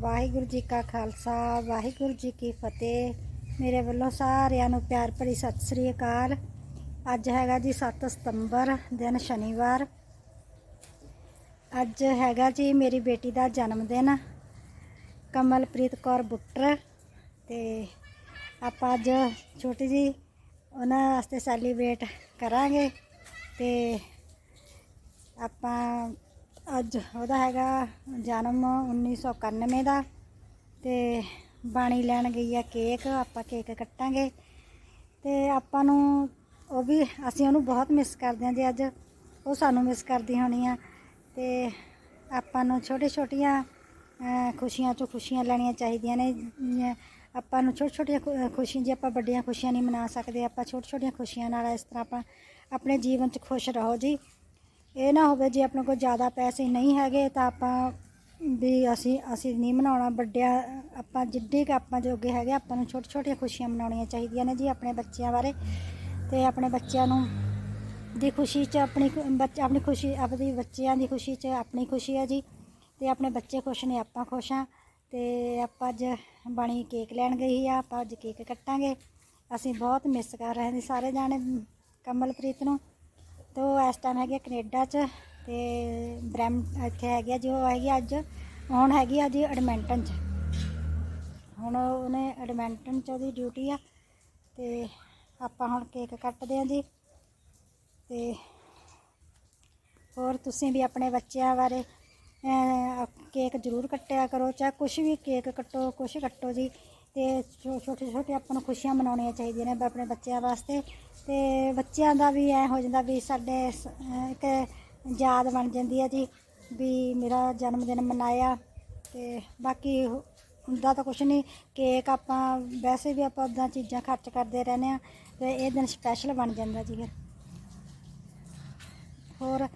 ਵਾਹਿਗੁਰੂ ਜੀ ਕਾ ਖਾਲਸਾ, ਵਾਹਿਗੁਰੂ ਜੀ ਕੀ ਫਤਿਹ। ਮੇਰੇ ਵੱਲੋਂ ਸਾਰਿਆਂ ਨੂੰ ਪਿਆਰ ਭਰੀ ਸਤਿ ਸ੍ਰੀ ਅਕਾਲ। ਅੱਜ ਹੈਗਾ ਜੀ 7 ਸਤੰਬਰ, ਦਿਨ ਸ਼ਨੀਵਾਰ। ਅੱਜ ਹੈਗਾ ਜੀ ਮੇਰੀ ਬੇਟੀ ਦਾ ਜਨਮ ਦਿਨ, ਕਮਲਪ੍ਰੀਤ ਕੌਰ ਬੁੱਟਰ। ਤੇ ਆਪਾਂ ਅੱਜ ਛੋਟੀ ਜੀ ਉਹਨਾਂ ਵਾਸਤੇ ਸੈਲੀਬ੍ਰੇਟ ਕਰਾਂਗੇ। ਤੇ ਆਪਾਂ ਅੱਜ ਉਹਦਾ ਹੈਗਾ ਜਨਮ 1991 ਦਾ ਤੇ ਬਾਣੀ ਲੈਣ ਗਈ ਆ ਕੇਕ, ਆਪਾਂ ਕੇਕ ਕੱਟਾਂਗੇ। ਤੇ ਆਪਾਂ ਨੂੰ ਉਹ ਵੀ ਅਸੀਂ ਉਹਨੂੰ ਬਹੁਤ ਮਿਸ ਕਰਦੇ ਹਾਂ ਜੀ ਅੱਜ ਉਹ ਸਾਨੂੰ ਮਿਸ ਕਰਦੀ ਹੋਣੀ ਆ। ਤੇ ਆਪਾਂ ਨੂੰ ਛੋਟੇ ਛੋਟੀਆਂ ਖੁਸ਼ੀਆਂ ਤੋਂ ਖੁਸ਼ੀਆਂ ਲੈਣੀਆਂ ਚਾਹੀਦੀਆਂ ਨੇ। ਆਪਾਂ ਨੂੰ ਛੋਟੀ ਛੋਟੀਆਂ ਖੁ- ਖੁਸ਼ੀਆਂ ਜੇ ਆਪਾਂ ਵੱਡੀਆਂ ਖੁਸ਼ੀਆਂ ਨਹੀਂ ਮਨਾ ਸਕਦੇ, ਆਪਾਂ ਛੋਟੀ ਛੋਟੀਆਂ ਖੁਸ਼ੀਆਂ ਨਾਲ ਇਸ ਤਰ੍ਹਾਂ ਆਪਾਂ ਆਪਣੇ ਜੀਵਨ 'ਚ ਖੁਸ਼ ਰਹੋ ਜੀ। ਇਹ ਨਾ ਹੋਵੇ ਜੇ ਆਪਣੇ ਕੋਲ ਜ਼ਿਆਦਾ ਪੈਸੇ ਨਹੀਂ ਹੈਗੇ ਤਾਂ ਆਪਾਂ ਵੀ ਅਸੀਂ ਅਸੀਂ ਨਹੀਂ ਮਨਾਉਣਾ ਵੱਡਿਆਂ ਆਪਾਂ ਜਿੱਡੇ ਕੁ ਆਪਾਂ ਜੋਗੇ ਹੈਗੇ, ਆਪਾਂ ਨੂੰ ਛੋਟੀ ਛੋਟੀਆਂ ਖੁਸ਼ੀਆਂ ਮਨਾਉਣੀਆਂ ਚਾਹੀਦੀਆਂ ਨੇ ਜੀ ਆਪਣੇ ਬੱਚਿਆਂ ਬਾਰੇ। ਤੇ ਆਪਣੇ ਬੱਚਿਆਂ ਨੂੰ ਦੀ ਖੁਸ਼ੀ 'ਚ ਆਪਣੀ ਖੁ- ਬੱਚ, ਆਪਣੀ ਖੁਸ਼ੀ, ਆਪਣੀ ਬੱਚਿਆਂ ਦੀ ਖੁਸ਼ੀ 'ਚ ਆਪਣੀ ਖੁਸ਼ੀ ਹੈ ਜੀ। ਤੇ ਆਪਣੇ ਬੱਚੇ ਖੁਸ਼ ਨੇ, ਆਪਾਂ ਖੁਸ਼ ਹਾਂ ਤੇ ਆਪਾਂ ਅੱਜ ਬਣੀ ਕੇਕ ਲੈਣ ਗਈ ਆ ਆਪਾਂ ਅੱਜ ਕੇਕ ਕੱਟਾਂਗੇ। ਅਸੀਂ ਬਹੁਤ ਮਿਸ ਕਰ ਰਹੇ ਨੇ ਸਾਰੇ ਜਾਣੇ, ਕਮਲਪ੍ਰੀਤ ਨੂੰ। ਤੋ ਇਸ ਟਾਈਮ ਹੈਗੇ ਕੈਨੇਡਾ 'ਚ ਤੇ ਬ੍ਰੈਮ ਇੱਥੇ ਹੈਗੇ ਆ ਉਹ ਹੈਗੀ ਆ ਅੱਜ, ਹੁਣ ਹੈਗੀ ਆ ਜੀ ਐਡਮਿੰਟਨ 'ਚ। ਹੁਣ ਉਹਨੇ ਐਡਮਿੰਟਨ 'ਚ ਉਹਦੀ ਡਿਊਟੀ ਆ ਤੇ ਆਪਾਂ ਹੁਣ ਕੇਕ ਕੱਟਦੇ ਆ ਜੀ। ਤੇ ਹੋਰ ਤੁਸੀਂ ਵੀ ਆਪਣੇ ਬੱਚਿਆਂ ਬਾਰੇ ਕੇਕ ਜ਼ਰੂਰ ਕੱਟਿਆ ਕਰੋ, ਚਾਹੇ ਕੁਝ ਵੀ ਕੇਕ ਕੱਟੋ ਕੁਝ ਕੱਟੋ ਜੀ। ਤੇ ਛੋਟੇ ਛੋਟੇ ਆਪਾਂ ਨੂੰ ਖੁਸ਼ੀਆਂ ਮਨਾਉਣੀਆਂ ਚਾਹੀਦੀਆਂ ਨੇ ਆਪਣੇ ਬੱਚਿਆਂ ਵਾਸਤੇ। ਤੇ ਬੱਚਿਆਂ ਦਾ ਵੀ ਐ ਹੋ ਜਾਂਦਾ ਵੀ ਸਾਡੇ ਸ- ਇੱਕ ਯਾਦ ਬਣ ਜਾਂਦੀ ਹੈ ਜੀ ਵੀ ਮੇਰਾ ਜਨਮ ਦਿਨ ਮਨਾਇਆ ਤੇ ਬਾਕੀ ਹੁੰਦਾ ਤਾਂ ਕੁਛ ਨਹੀਂ, ਕੇਕ ਆਪਾਂ ਵੈਸੇ ਵੀ ਆਪਾਂ ਉਦਾਂ ਚੀਜ਼ਾਂ ਖਰਚ ਕਰਦੇ ਰਹਿੰਦੇ ਆ ਤੇ ਇਹ ਦਿਨ ਸਪੈਸ਼ਲ ਬਣ ਜਾਂਦਾ ਜੀ ਫਿਰ। ਹੋਰ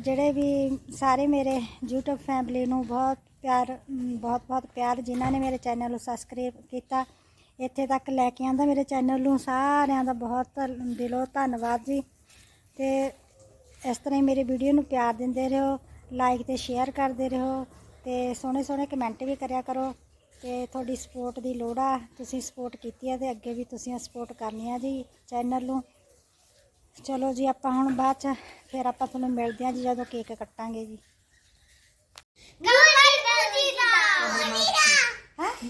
ਜਿਹੜੇ ਵੀ ਸਾਰੇ ਮੇਰੇ YouTube ਫੈਮਿਲੀ ਨੂੰ ਬਹੁਤ ਪਿਆਰ ਬਹੁਤ ਬਹੁਤ ਪਿਆਰ ਜਿਨ੍ਹਾਂ ਨੇ ਮੇਰੇ ਚੈਨਲ ਨੂੰ ਸਬਸਕ੍ਰਾਈਬ ਕੀਤਾ। ਇੱਥੇ ਤੱਕ ਲੈ ਕੇ ਆਂਦਾ ਮੇਰੇ ਚੈਨਲ ਨੂੰ। ਸਾਰਿਆਂ ਦਾ ਬਹੁਤ ਧੰਨ- ਦਿਲੋਂ ਧੰਨਵਾਦ ਜੀ। ਤੇ ਇਸ ਤਰ੍ਹਾਂ ਹੀ ਮੇਰੇ ਵੀਡੀਓ ਨੂੰ ਪਿਆਰ ਦਿੰਦੇ ਰਹੋ ਲਾਈਕ ਤੇ ਸ਼ੇਅਰ ਕਰਦੇ ਰਹੋ ਤੇ ਸੋਹਣੇ ਸੋਹਣੇ ਕਮੈਂਟ ਵੀ ਕਰਿਆ ਕਰੋ। ਤੇ ਤੁਹਾਡੀ ਸਪੋਰਟ ਦੀ ਲੋੜ ਆ। ਤੁਸੀਂ ਸਪੋਰਟ ਕੀਤੀ ਹੈ ਤੇ ਅੱਗੇ ਵੀ ਤੁਸੀਂ ਸਪੋਰਟ ਕਰਨੀ ਆ ਜੀ ਚੈਨਲ ਨੂੰ। ਚਲੋ ਜੀ, ਆਪਾਂ ਹੁਣ ਬਾਅਦ ਚ ਫਿਰ ਆਪਾਂ ਤੁਹਾਨੂੰ ਮਿਲਦੇ ਹਾਂ ਜੀ ਜਦੋਂ ਕੇਕ ਕੱਟਾਂਗੇ ਜੀ।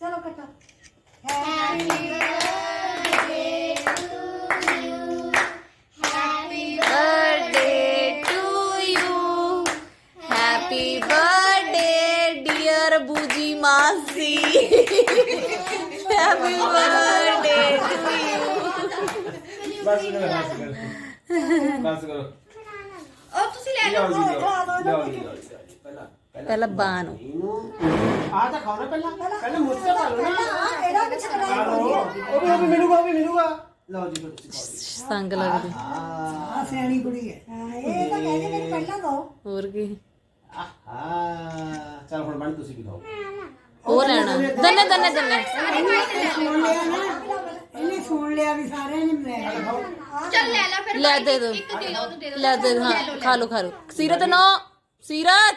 ਚਲੋ ਟੂ ਹੈਪੀ ਬਰਥਡੇ ਡੀਅਰ ਬੂਜੀ ਮਾਸੀ ਹੈਪੀ ਬਸ ਕਰੋ ਬਸ ਕਰੋ ਬਸ ਕਰੋ ਉਹ ਤੁਸੀਂ ਲੈ ਲਓ। ਪਹਿਲਾਂ। ਪਹਿਲਾਂ ਬਾਹ ਨੂੰ। ਆ ਤਾਂ ਖਾਓ ਨਾ ਪਹਿਲਾਂ। ਪਹਿਲਾਂ ਮੁੱਛ ਪਾ ਲਓ ਨਾ। ਹਾਂ ਇਹਦਾ ਵੀ ਛਕੜਾ ਉਹ ਵੀ ਉਹ ਵੀ ਮਿਲੂਗਾ ਉਹ ਵੀ ਮਿਲੂਗਾ। ਲਓ ਜੀ ਫਿਰ ਸੰਗ ਲੱਗਦੀ। ਆ ਸਿਆਣੀ ਕੁੜੀ ਹੈ। ਇਹ ਤਾਂ ਕਹਿੰਦੇ ਮੈਨੂੰ ਪਹਿਲਾਂ ਦੋ। ਹੋਰ ਕੀ? ਆਹਾ ਚਲ ਹੁਣ ਬਣ ਤੁਸੀਂ ਵੀ ਖਾਓ। ਉਹ ਰਹਿਣਾ ਦੰਨੇ ਦੰਨੇ ਦੰਨੇ ਸੁਣ ਲਿਆ ਨਾ। ਇਹਨੇ ਸੁਣ ਲਿਆ ਵੀ ਸਾਰਿਆਂ ਨੇ ਮੈਂ ਚੱਲ ਲੈ ਲੈ ਫਿਰ ਇੱਕ ਦੇ। ਲਓ ਤੂੰ ਦੇ ਦੋ। ਲੈ ਦੇ ਹਾਂ। ਖਾ ਲੋ ਖਾ ਲੋ ਸੀਰਤ ਨੋ। ਸੀਰਤ!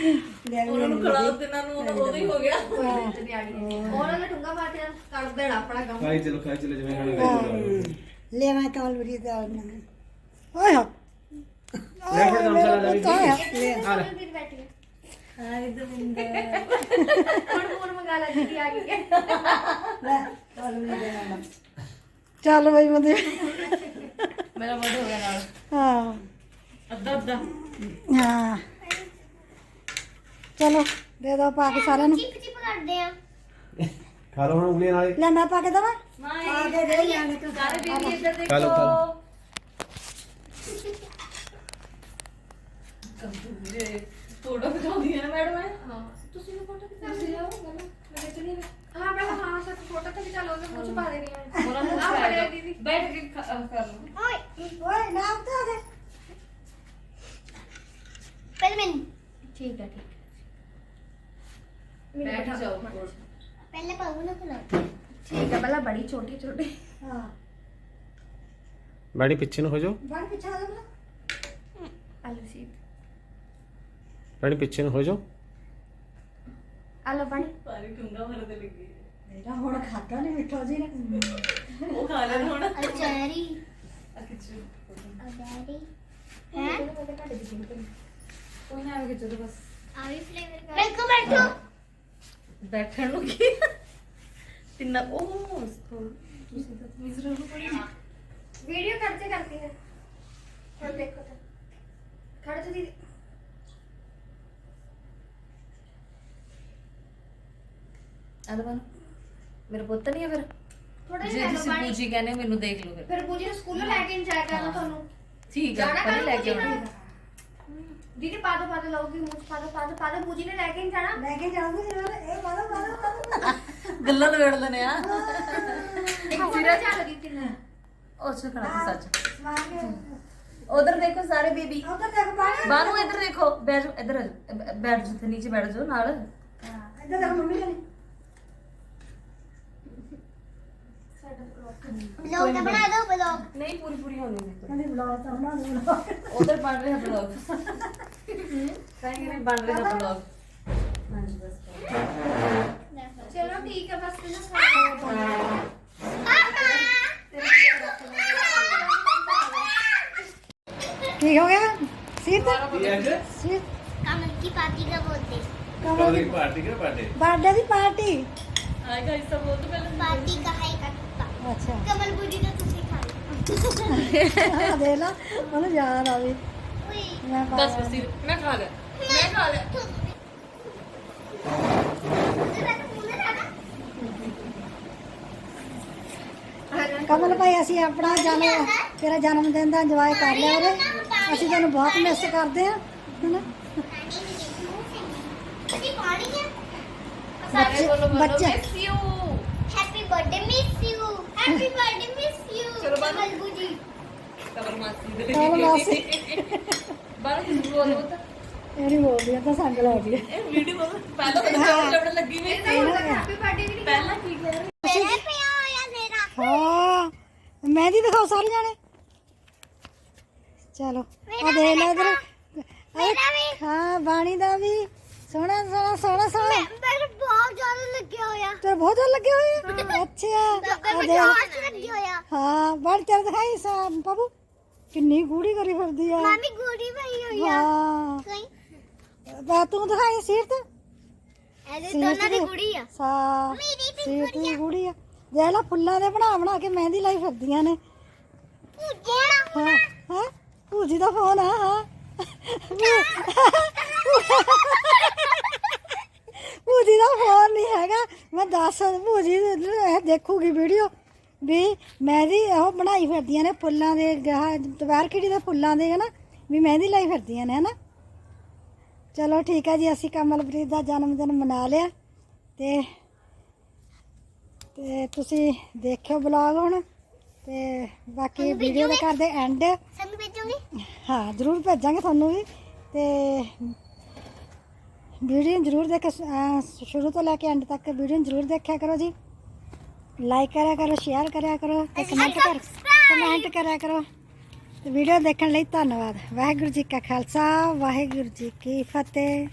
ਉਹਨਾਂ ਨੂੰ ਖਿਲਾਓ ਤੇ ਇਹਨਾਂ ਨੂੰ ਉਹਦਾ ਹੀ ਹੋ ਗਿਆ। ਉਹਨਾਂ ਨੇ ਠੁੰਗਾ ਮਾਰ ਕੇ ਕਰ ਦੇਣਾ ਆਪਣਾ ਕੰਮ। ਖਾਈ ਚਲੋ ਖਾਈ ਚਲੋ ਜਿਵੇਂ ਖਾਣਾ ਖਾਈ ਚਲੋ। ਲੈ ਮੈਂ ਕਮਲ ਵੀਡੀਓ ਦਾ ਓਏ ਹੋ ਲੈ ਫੜ ਦਮ ਚਲਾ ਲੈ ਵੀ। ਆਇਆ। ਆ ਲੈ। ਚੱਲ ਬਈ ਮੰਦੇ ਮੇਰਾ ਬਰਥਡੇ ਹੋ ਗਿਆ ਨਾਲ। ਹਾਂ। ਅੱਧਾ ਅੱਧਾ ਹਾਂ। ਚਲੋ ਦੇ ਦੋ ਪਾ ਕੇ ਸਾਰਿਆਂ ਨੂੰ। ਚਿਪ ਕਰਦੇ ਆ। ਖਾ ਲਓ ਹੁਣ ਉਂਗਲੀਆਂ ਨਾਲੇ ਲੈ ਮੈਂ ਪਾ ਕੇ ਦਵਾਂ? ਪਾ ਕੇ ਦੇ ਲਿਆਂਗੇ ਤੂੰ ਸਾਰੇ ਬੀਬੀ ਇੱਧਰ ਦੇਖੋ ਲਓ ਖਾ ਲਓ। ਕੰਪੂਰੇ ਫੋਟੋ ਖਿਚਾਉਂਦੀਆਂ ਨੇ ਮੈਡਮ ਹਾਂ? ਤੁਸੀਂ ਵੀ ਫੋਟੋ ਖਿਚਾ ਲਿਓ। ਮੈਂ ਕਿਤੇ ਨਹੀਂ ਹਾਂ ਮੈਂ ਹਾਂ ਸੱਚ ਫੋਟੋ ਤਾਂ ਖਿਚਾ ਲਓ ਤੇ ਪਾ ਦੇਣੀ ਹੈ ਉਹਨਾਂ ਨੂੰ ਬੈਠ ਕੇ ਬੈਠ ਕੇ ਕਰ ਲਓ। ਓਏ। ਓਏ ਨਾ ਉਠਾ ਦੇ। ਪਹਿਲੇ ਮੈਂ ਠੀਕ ਹੈ ਠੀਕ ਬੈਠ ਜਾਓ ਪਹਿਲੇ ਪਾਉ ਨਾ ਖਲਾ ठीक है पहले बड़ी छोटी छोटी ਹਾਂ ਬੈਠੀ ਪਿੱਛੇ ਨੂੰ ਹੋ ਜਾਓ ਬਣ ਪਿੱਛੇ ਆ ਜਾ ਬਣਾ आलू सीध ਬੈਠੀ ਪਿੱਛੇ ਨੂੰ ਹੋ ਜਾਓ आलू पानी ਸਾਰੀ ਟੁੰਗਾ ਭਰਦੇ ਲੱਗੀ ਮੇਰਾ ਹੁਣ ਖਾਦਾ ਨਹੀਂ ਮਿੱਠਾ ਜੀ ਨੇ ਉਹ ਖਾ ਲੈ ਹੁਣ ਅਚਾਰੀ ਆ ਕਿਚੂ ਅਚਾਰੀ ਹੈ ਕੋਈ ਨਾ ਆਵੇ ਕਿਚੂ ਬਸ ਆ ਵੀ ਫਲੇਵਰ ਕਰ ਬੈਠੋ ਬੈਠੋ ਬੈਠਣ ਨੂੰ ਕੀ ਤਿੰਨਾ ਉਹ ਤੁਸੀਂ ਤਾਂ ਮਿਜ਼ਰਾ ਨੂੰ ਪੜੀ वीडियो करते करते हैं और देखो तो खड़े तो दीदी ਅਦਬਨ ਮੇਰਾ ਪੁੱਤ ਨਹੀਂ ਹੈ ਫਿਰ थोड़ा ही ਜੇ लो ਤੁਸੀਂ पानी ਪੂਜੀ ਕਹਿੰਦੇ ਮੈਨੂੰ ਦੇਖ ਲਓ ਫਿਰ फिर पूजी ने स्कूल में लेके नहीं जाया करना थानू ਠੀਕ ਆ जाना ਪਰ कल ਲੈ ਕੇ पूजी ਦੀਦੀ ਪਾ ਦੋ ਪਾ ਦੋ ਲਾਉਗੀ ਮੂੰਹ ਪਾ ਦੋ ਪਾ ਦੋ ਪਾ ਦੋ ਬੂਜੀ ਨੇ ਲੈ ਕੇ ਨਹੀਂ ਜਾਣਾ। ਲੈ ਕੇ ਜਾਊਂਗੀ ਜ਼ਰੂਰ ਇਹ ਮਾਰੋ ਮਾਰੋ ਮਾਰੋ ਗੱਲਾਂ ਲਵੇੜ ਲੈਨੇ ਆ। ਇੱਕ ਸਿਰਾ ਚੱਲ ਗਈ ਕਿੰਨਾ। ਉਹ ਸੁਖਣਾ ਤੂੰ ਸੱਚ। ਮਾਰ ਕੇ ਉਧਰ ਦੇਖੋ ਸਾਰੇ ਬੀਬੀ। ਉਹ ਤਾਂ ਦੇਖ ਪਾਣੀ ਬਾਹਰੋਂ ਇੱਧਰ ਦੇਖੋ। ਬੈਠ ਇੱਧਰ ਬੈਠ ਜਿੱਥੇ ਨੀਚੇ ਬੈਠ ਜਾਓ ਨਾਲ। ਇੱਧਰ ਦੇਖ ਮੰਮੀ ਕਨੇ ब्लॉग बना दो ब्लॉग नहीं पूरी पूरी होने दो नहीं ब्लॉग तो बना दो उधर बन रहे हैं ब्लॉग कहीं बन रहे हैं ब्लॉग चलो ठीक है बस ठीक हो गया सीट सीट कमल की पार्टी का बोलते कमल की पार्टी का बर्थडे बर्थडे की पार्टी आएगा गाइस सब बोल दो पहले पार्टी का है ਆ ਦੇ ਲਾ ਉਹਨੂੰ ਯਾਦ ਆ ਵੀ। ਓਏ ਮੈਂ ਬਸ ਬਸ ਸਿਰ ਮੈਂ ਖਾ ਲਿਆ ਮੈਂ ਖਾ ਲਿਆ ਕਮਲ ਭਾਈ ਅਸੀਂ ਆਪਣਾ ਜਨਮ ਤੇਰਾ ਜਨਮ ਦਿਨ ਦਾ ਇੰਜੋਏ ਕਰ ਲਿਆ ਉਹਦੇ। ਅਸੀਂ ਤੈਨੂੰ ਬਹੁਤ ਮਿਸ ਕਰਦੇ ਆ ਹੈਨਾ? ਜੀ ਪਾਣੀ ਹੈ ਸਾਰੇ ਬੋਲੋ ਬੋਲੋ ਬੱਚੇ। Birthday miss you happy birthday miss you ਚਲੋ ਬਾਹਰ। ਬਲਬੂ ਜੀ ਕਬਰ ਮਾਸੀ ਦੇ ਕਬਰ ਮਾਸੀ। ਬਾਹਰ ਜ਼ਰੂਰ ਬੋਲ ਉਹ ਤਾਂ ਇਹਦੀ ਹੋ ਗਈ ਤਾਂ ਸੰਗ ਲਾ ਗਈ ਇਹ ਵੀਡੀਓ ਪਹਿਲਾਂ ਤਾਂ ਕਬਰ ਲੱਭਣ ਲੱਗੀ ਵੀ ਨਹੀਂ। ਹੈਪੀ ਬਰਥਡੇ ਵੀ ਪਹਿਲਾਂ ਕੀ ਕਹਿ ਰਹੇ ਮੇਰਾ ਪਿਆ ਹੋਇਆ ਮੇਰਾ ਹਾਂ ਮਹਿੰਦੀ ਦਿਖਾਓ ਸਾਰੇ ਜਾਣੇ ਚਲੋ ਆ ਦੇਖ ਲੈ ਇਧਰ ਮੇਰਾ ਵੀ। ਹਾਂ ਬਾਣੀ ਦਾ ਵੀ ਸੋਹਣਾ ਸੋਹਣਾ ਸੋਹਣਾ ਸੋਹਣਾ ਮੈਂ- ਮੈਨੂੰ ਬਹੁਤ ਜ਼ਿਆਦਾ ਲੱਗਿਆ ਹੋਇਆ ਤੇਰੇ ਬਹੁਤ ਜ਼ਿਆਦਾ ਲੱਗੇ ਹੋਏ ਆ ਅੱਛਾ ਆ। ਹਾਂ ਦਿਖਾਈ ਸਾ ਬਾਬੂ। ਕਿੰਨੀ ਗੂੜੀ ਕਰੀ ਫਿਰਦੀ ਆ। ਮਾਮੀ ਗੋੜੀ ਪਈ ਹੋਈ ਆ। ਹਾਂ। ਕੋਈ? ਬਾ ਤੂੰ ਦਿਖਾਈ ਸਿਰ ਤੇ ਇਹਦੇ ਦੋਨਾਂ ਦੀ ਗੁੜੀ ਆ। ਸਾ ਮੇਰੀ ਵੀ ਸਿਰ ਦੀ ਗੂੜੀ ਆ। ਦੇਖ ਲੈ ਫੁੱਲਾਂ ਦੇ ਬਣਾ ਬਣਾ ਕੇ ਮਹਿੰਦੀ ਲਾਈ ਫਿਰਦੀਆਂ ਨੇ। ਹਾਂ ਭੂਜੀ ਦਾ ਫੋਨ ਆ ਹਾਂ। ਭੂਜੀ ਦਾ ਫੋਨ ਨਹੀਂ ਹੈਗਾ। ਮੈਂ ਦੱਸ ਭੂਜੀ ਇਹ ਦੇਖੂਗੀ ਵੀਡੀਓ ਵੀ ਮਹਿੰਦੀ ਉਹ ਬਣਾਈ ਫਿਰਦੀਆਂ ਨੇ ਫੁੱਲਾਂ ਦੇ ਤਵਾਰ ਖਿੜੀ ਦੇ ਫੁੱਲਾਂ ਦੇ ਹਨਾ? ਵੀ ਮਹਿੰਦੀ ਲਾਈ ਫਿਰਦੀਆਂ ਨੇ ਹਨਾ? ਚਲੋ ਠੀਕ ਹੈ ਜੀ ਅਸੀਂ ਕਮਲਪ੍ਰੀਤ ਦਾ ਜਨਮ ਦਿਨ ਮਨਾ ਲਿਆ। ਤੇ ਤੇ ਤੁਸੀਂ ਦੇਖਿਓ ਬਲੌਗ ਹੁਣ। ਤੇ ਬਾਕੀ ਵੀਡੀਓ ਦਾ ਕਰਦੇ ਐਂਡ ਸਾਨੂੰ ਭੇਜੋਗੇ? ਹਾਂ ਜ਼ਰੂਰ ਭੇਜਾਂਗੇ ਤੁਹਾਨੂੰ ਵੀ। ਤੇ ਵੀਡੀਓ ਜ਼ਰੂਰ ਦੇਖ ਸ਼ੁਰੂ ਤੋਂ ਲੈ ਕੇ ਐਂਡ ਤੱਕ ਵੀਡੀਓ ਜ਼ਰੂਰ ਦੇਖਿਆ ਕਰੋ ਜੀ। ਲਾਈਕ ਕਰਿਆ ਕਰੋ ਸ਼ੇਅਰ ਕਰਿਆ ਕਰੋ ਤੇ ਕਮੈਂਟ ਕਰ ਕਮੈਂਟ ਕਰਿਆ ਕਰੋ। ਤੇ ਵੀਡੀਓ ਦੇਖਣ ਲਈ ਧੰਨਵਾਦ। ਵਾਹਿਗੁਰੂ ਜੀ ਕਾ ਖਾਲਸਾ ਵਾਹਿਗੁਰੂ ਜੀ ਕੀ ਫਤਿਹ।